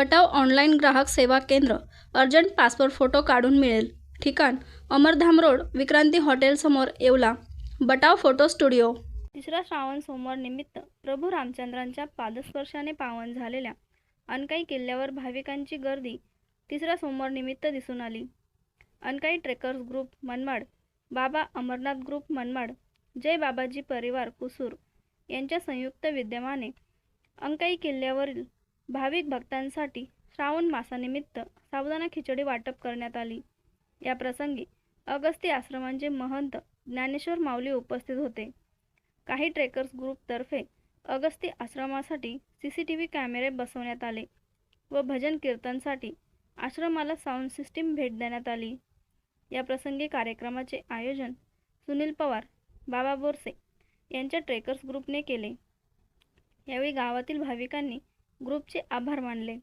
बटाव online ग्राहक सेवा केंद्र अर्जंट पासपोर्ट फोटो काढून मिळेल. ठिकाण अमरधाम रोड विक्रांती हॉटेलसमोर येवला. Batav photo studio. तिसरा श्रावण सोमवार निमित्त प्रभू रामचंद्रांच्या पादस्पर्शाने पावन झालेल्या अनकाई किल्ल्यावर भाविकांची गर्दी तिसऱ्या सोमवार निमित्त दिसून आली. Ankai trekkers group Manmad Baba Amarnath group Manmad जय बाबाजी परिवार कुसूर यांच्या संयुक्त विद्यमाने अंकाई किल्ल्यावरील भाविक भक्तांसाठी श्रावण मासानिमित्त साबुदाणा खिचडी वाटप करण्यात आली. या प्रसंगी अगस्ती आश्रमांचे महंत ज्ञानेश्वर माऊली उपस्थित होते. काही ट्रेकर्स ग्रुपतर्फे अगस्ती आश्रमासाठी सी सी टी व्ही कॅमेरे बसवण्यात आले व भजन कीर्तनसाठी आश्रमाला साऊंड सिस्टीम भेट देण्यात आली. या प्रसंगी कार्यक्रमाचे आयोजन सुनील पवार बाबा बोरसे यांच्या ट्रेकर्स ग्रुपने केले. यावेळी गावातील भाविकांनी ग्रुपचे आभार मानले.